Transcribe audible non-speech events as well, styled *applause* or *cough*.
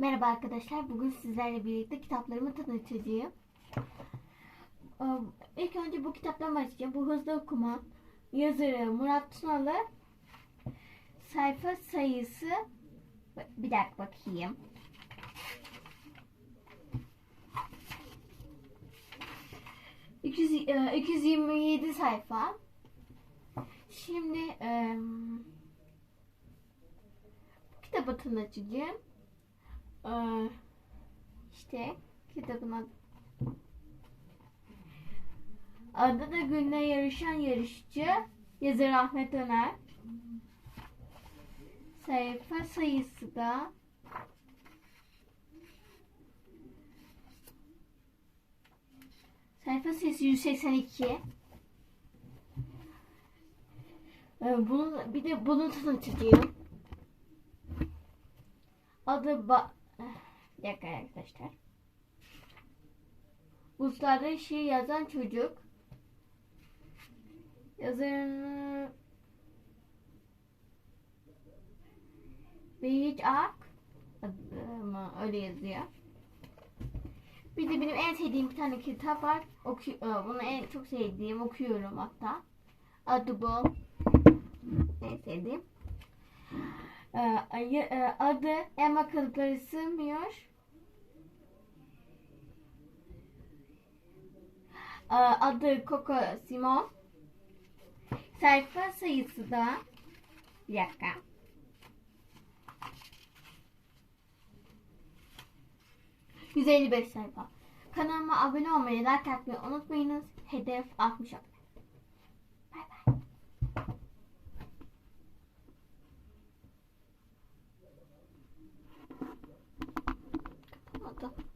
Merhaba arkadaşlar. Bugün sizlerle birlikte kitaplarımı tanıtacağım. Ee, İlk önce bu kitaptan başlayacağım. Bu hızlı okuma. Yazarı Murat Tunalı. Sayfa sayısı bir dakika bakayım. E, 227 sayfa. Şimdi e, kitabı tanıtacağım. Ee, işte kitabın adı. Da günle yarışan yarışçı. Yazar Ahmet Öner. Sayfa sayısı da Sayfa sayısı 182. Ee, bunu, bir de bunu tanıtacağım. Adı ba... Bir *laughs* dakika arkadaşlar. Buzlarda şiir yazan çocuk. Yazarını... Behiç Ak. Ama öyle yazıyor. Bir de benim en sevdiğim bir tane kitap var. Oku, e, bunu en çok sevdiğim okuyorum hatta. Adı bu. En sevdiğim. Ee, e, adı Emma Kalıpları Sığmıyor. Ee, Adı Coco Simon. Sayfa sayısı da bir dakika. ...155 sayfa. Kanalıma abone olmayı, like atmayı unutmayınız. Hedef 60 abone. 있어.